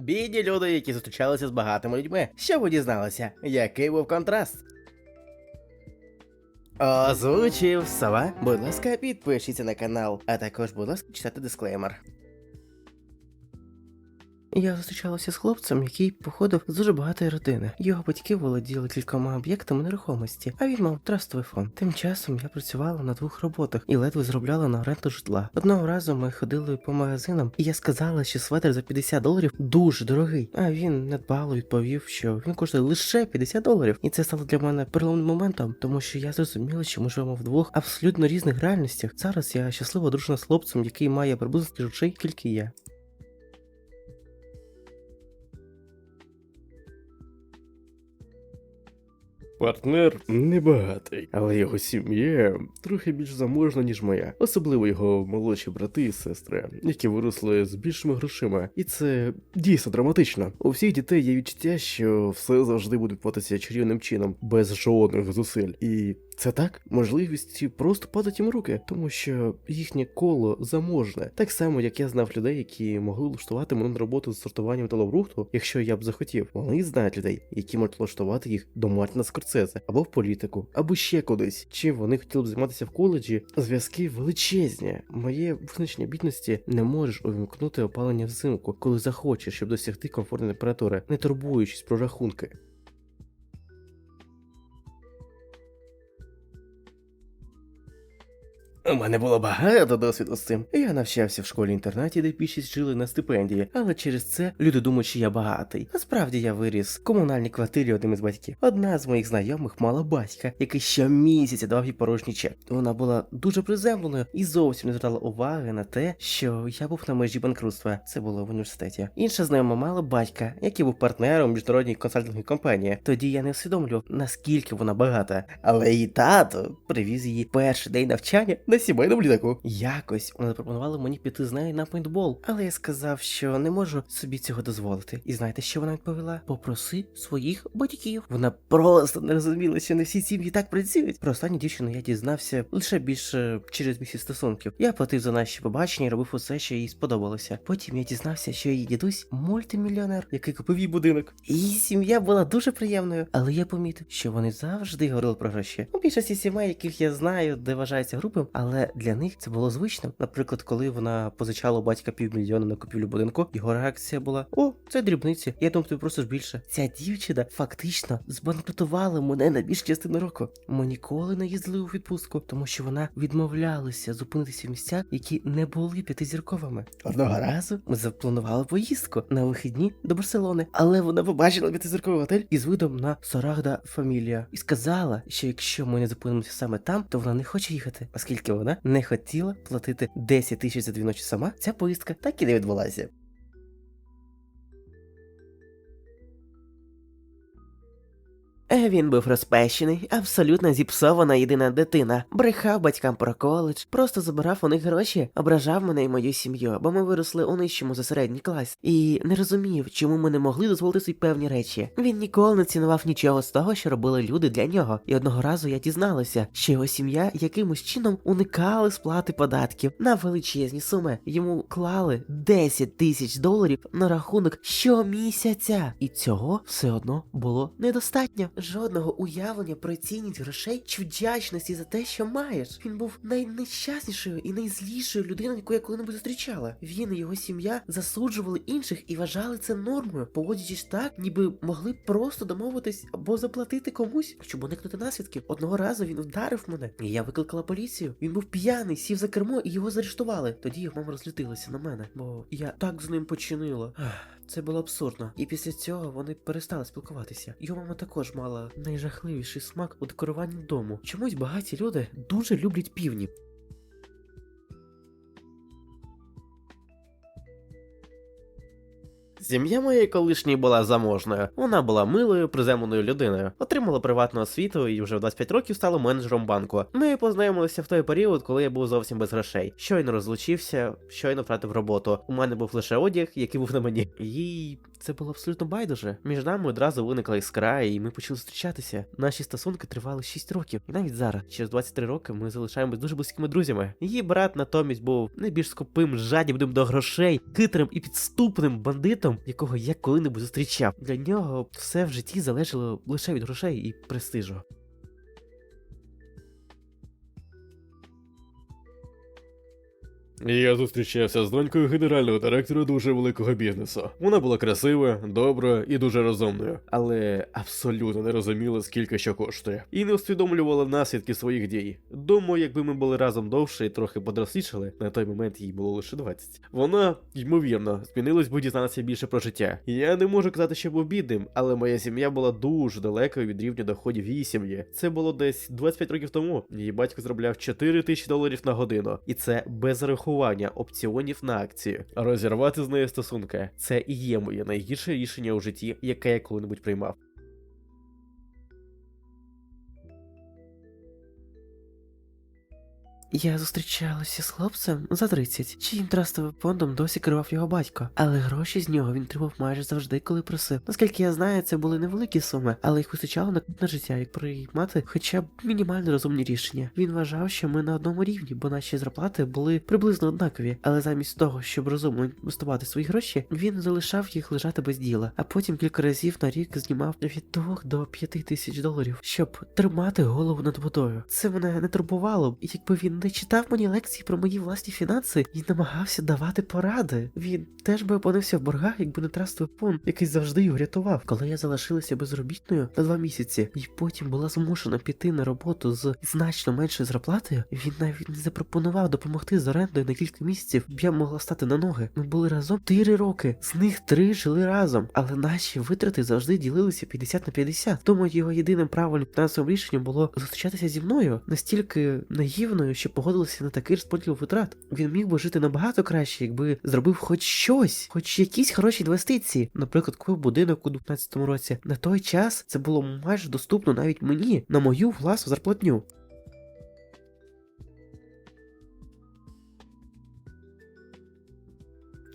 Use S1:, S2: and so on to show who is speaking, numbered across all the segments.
S1: Бідні люди, які зустрічалися з багатими людьми. Що ви дізналися? Який був контраст? Озвучив сова. Будь ласка, підпишіться на канал, а також, будь ласка, читати дисклеймер. Я зустрічалася з хлопцем, який походив з дуже багатої родини. Його батьки володіли кількома об'єктами нерухомості, а він мав трастовий фонд. Тим часом я працювала на двох роботах і ледве зробляла на оренду житла. Одного разу ми ходили по магазинам, і я сказала, що светр за 50 доларів дуже дорогий. А він недбало відповів, що він коштує лише 50 доларів. І це стало для мене переломним моментом, тому що я зрозуміла, що ми живемо в двох абсолютно різних реальностях. Зараз я щаслива одружена з хлопцем, який має приблизно грошей, скільки я.
S2: Партнер небагатий, але його сім'я трохи більш заможна, ніж моя, особливо його молодші брати і сестри, які виросли з більшими грошима. І це дійсно драматично. У всіх дітей є відчуття, що все завжди буде відбуватися чарівним чином, без жодних зусиль. І це так, можливість просто падать їм руки, тому що їхнє коло заможне. Так само, як я знав людей, які могли влаштувати мене на роботу з сортуванням металобрухту, якщо я б захотів. Вони знають людей, які можуть влаштувати їх до Мартіна Скорцезе, або в політику, або ще кудись. Чим вони хотіли б займатися в коледжі, зв'язки величезні. Моє визначення бідності не можеш увімкнути опалення взимку, коли захочеш, щоб досягти комфортної температури, не турбуючись про рахунки.
S1: У мене було багато досвіду з цим. Я навчався в школі-інтернаті, де більшість жили на стипендії, але через це люди думають, що я багатий. Насправді я виріс в комунальній квартирі одним із батьків. Одна з моїх знайомих мала батька, який щомісяця давав їй порожній чек. Вона була дуже приземленою і зовсім не звертала уваги на те, що я був на межі банкрутства. Це було в університеті. Інша знайома мала батька, який був партнером міжнародній консалтинговій компанії. Тоді я не усвідомлював, наскільки вона багата. Але її тато привіз її перший день навчання на сімейному літаку. Якось вона запропонувала мені піти з нею на пейнтбол, але я сказав, що не можу собі цього дозволити. І знаєте, що вона відповіла? Попроси своїх батьків. Вона просто не розуміла, що не всі сім'ї так працюють. Про останню дівчину я дізнався лише більше через місяць стосунків. Я платив за наші побачення і робив усе, що їй сподобалося. Потім я дізнався, що її дідусь мультимільйонер, який купив їй будинок. Її сім'я була дуже приємною, але я помітив, що вони завжди говорили про гроші. У більшості сімей, яких я знаю, де вважається групою, але для них це було звичним. Наприклад, коли вона позичала у батька півмільйона на купівлю будинку, його реакція була: О, це дрібниці. Я думав, ти просиш більше. Ця дівчина фактично збанкрутувала мене на більш частину року. Ми ніколи не їздили у відпустку, тому що вона відмовлялася зупинитися в місцях, які не були п'ятизірковими. Одного разу ми запланували поїздку на вихідні до Барселони, але вона побачила п'ятизірковий готель із видом на Сорагда Фамілія і сказала, що якщо ми не зупинимося саме там, то вона не хоче їхати, оскільки вона не хотіла платити 10 тисяч за дві ночі сама. Ця поїздка так і не відбулася. Він був розпещений, абсолютно зіпсована єдина дитина. Брехав батькам про коледж, просто забирав у них гроші, ображав мене і мою сім'ю, бо ми виросли у нижчому за середній клас, і не розумів, чому ми не могли дозволити собі певні речі. Він ніколи не цінував нічого з того, що робили люди для нього. І одного разу я дізналася, що його сім'я якимось чином уникали сплати податків на величезні суми. Йому клали 10 тисяч доларів на рахунок щомісяця, і цього все одно було недостатньо. Жодного уявлення про цінність грошей чи вдячності за те, що маєш. Він був найнещаснішою і найзлішою людиною, яку я коли-небудь зустрічала. Він і його сім'я засуджували інших і вважали це нормою, поводячись так, ніби могли просто домовитись або заплатити комусь, щоб уникнути наслідків. Одного разу він вдарив мене, і я викликала поліцію. Він був п'яний, сів за кермо і його заарештували. Тоді його мама розлютилася на мене, бо я так з ним починила. Це було абсурдно. І після цього вони перестали спілкуватися. Його мама також мала найжахливіший смак у декоруванні дому. Чомусь багаті люди дуже люблять півні. Сім'я моєї колишньої була заможною. Вона була милою, приземленою людиною, отримала приватну освіту і вже в 25 років стала менеджером банку. Ми познайомилися в той період, коли я був зовсім без грошей. Щойно розлучився, щойно втратив роботу. У мене був лише одяг, який був на мені. Їй це було абсолютно байдуже. Між нами одразу виникла іскра, і ми почали зустрічатися. Наші стосунки тривали 6 років, і навіть зараз, через 23 роки, ми залишаємось дуже близькими друзями. Її брат натомість був найбільш скупим, жадібним до грошей, хитрим і підступним бандитом, якого я коли-небудь зустрічав. Для нього все в житті залежало лише від грошей і престижу.
S2: Я зустрічався з донькою генерального директора дуже великого бізнесу. Вона була красива, добра і дуже розумною, але абсолютно не розуміла, скільки що коштує, і не усвідомлювала наслідки своїх дій. Думаю, якби ми були разом довше і трохи подрослішали, на той момент їй було лише 20. Вона, ймовірно, змінилась, бо дізналася більше про життя. Я не можу казати, що був бідним, але моя сім'я була дуже далекою від рівня доходів її сім'ї. Це було десь 25 років тому. Її батько заробляв 4 тисячі доларів на годину, і це без зарахування опціонів на акції. Розірвати з нею стосунки це і є моє найгірше рішення у житті, яке я коли-небудь приймав.
S1: Я зустрічалася з хлопцем за 30, чиїм трастовим фондом досі керував його батько, але гроші з нього він тримав майже завжди, коли просив. Наскільки я знаю, це були невеликі суми, але їх вистачало на на життя, як приймати хоча б мінімально розумні рішення. Він вважав, що ми на одному рівні, бо наші зарплати були приблизно однакові, але замість того, щоб розумно інвестувати свої гроші, він залишав їх лежати без діла, а потім кілька разів на рік знімав від 2 до 5 тисяч доларів, щоб тримати голову над водою. Це мене не турбувало, якби він не читав мені лекції про мої власні фінанси і намагався давати поради. Він теж би опинився в боргах, якби не трастовий фонд, який завжди його рятував. Коли я залишилася безробітною на два місяці, і потім була змушена піти на роботу з значно меншою зарплатою, він навіть не запропонував допомогти з орендою на кілька місяців, б я могла стати на ноги. Ми були разом 4 роки, з них три жили разом, але наші витрати завжди ділилися 50 на 50. Тому його єдиним правильним фінансовим рішенням було зустрічатися зі мною настільки наївною, що погодилася на такий розподіл витрат. Він міг би жити набагато краще, якби зробив хоч щось, хоч якісь хороші інвестиції. Наприклад, купив будинок у 19-му році. На той час це було майже доступно навіть мені на мою власну зарплатню.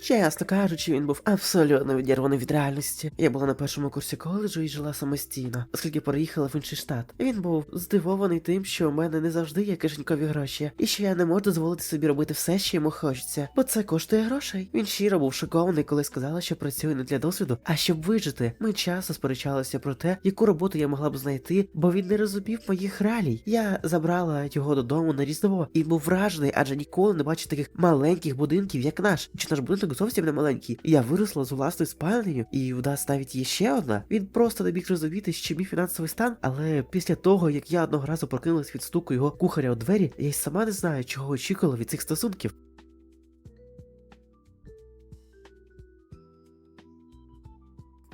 S1: Чесно кажучи, він був абсолютно відірваний від реальності. Я була на першому курсі коледжу і жила самостійно, оскільки переїхала в інший штат. Він був здивований тим, що у мене не завжди є кишенькові гроші, і що я не можу дозволити собі робити все, що йому хочеться, бо це коштує грошей. Він щиро був шокований, коли сказала, що працює не для досвіду, а щоб вижити. Ми часто сперечалися про те, яку роботу я могла б знайти, бо він не розумів моїх реалій. Я забрала його додому на різдво і був вражений, адже ніколи не бачив таких маленьких будинків, як наш. Чи наш будинок зовсім не маленький. Я виросла з власною спальнею, і у нас навіть є ще одна. Він просто не міг розуміти, що мій фінансовий стан, але після того, як я одного разу прокинулась від стуку його кухаря у двері, я й сама не знаю, чого очікувала від цих стосунків.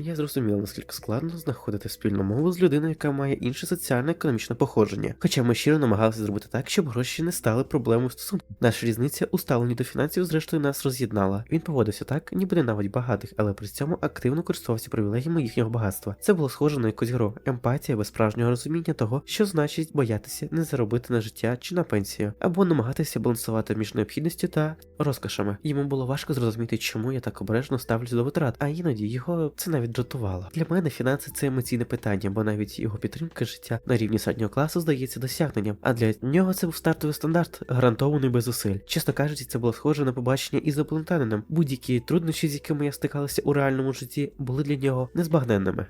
S1: Я зрозуміла, наскільки складно знаходити спільну мову з людиною, яка має інше соціально-економічне походження. Хоча ми щиро намагалися зробити так, щоб гроші не стали проблемою стосунку. Наша різниця у ставленні до фінансів, зрештою, нас роз'єднала. Він поводився так, ніби ненавидь багатих, але при цьому активно користувався привілегіями їхнього багатства. Це було схоже на якусь гру, емпатія без справжнього розуміння того, що значить боятися не заробити на життя чи на пенсію, або намагатися балансувати між необхідністю та розкошами. Йому було важко зрозуміти, чому я так обережно ставлюся до витрат, а іноді його це навіть дратувало. Для мене фінанси це емоційне питання, бо навіть його підтримка життя на рівні середнього класу здається досягненням. А для нього це був стартовий стандарт, гарантований без зусиль. Чесно кажучи, це було схоже на побачення із заплентаниним. Будь-які труднощі, з якими я стикалася у реальному житті, були для нього незбагненними.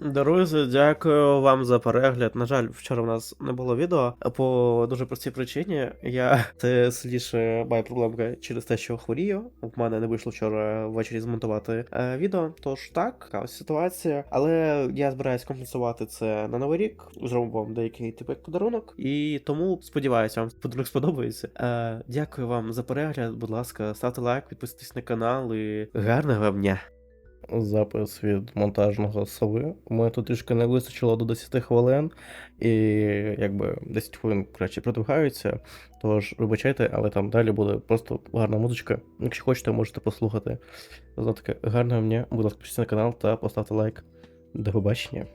S1: Друзі, дякую вам за перегляд. На жаль, вчора в нас не було відео по дуже простій причині. Я це сліше маю проблемки через те, що хворію. В мене не вийшло вчора ввечері змонтувати е, відео. Тож так, ось ситуація. Але я збираюсь компенсувати це на новий рік. Зробимо вам деякий типу як подарунок. І тому сподіваюся, вам подарунок сподобається. Е, дякую вам за перегляд. Будь ласка, ставте лайк, підписуйтесь на канал і гарного вам дня. Запис від монтажного сови. Ми тут трішки не вистачило до 10 хвилин, і якби 10 хвилин краще продвигаються. Тож вибачайте, але там далі буде просто гарна музичка. Якщо хочете, можете послухати. Знову таки, гарного дня, будь ласка, підпишіться на канал та поставте лайк. До побачення.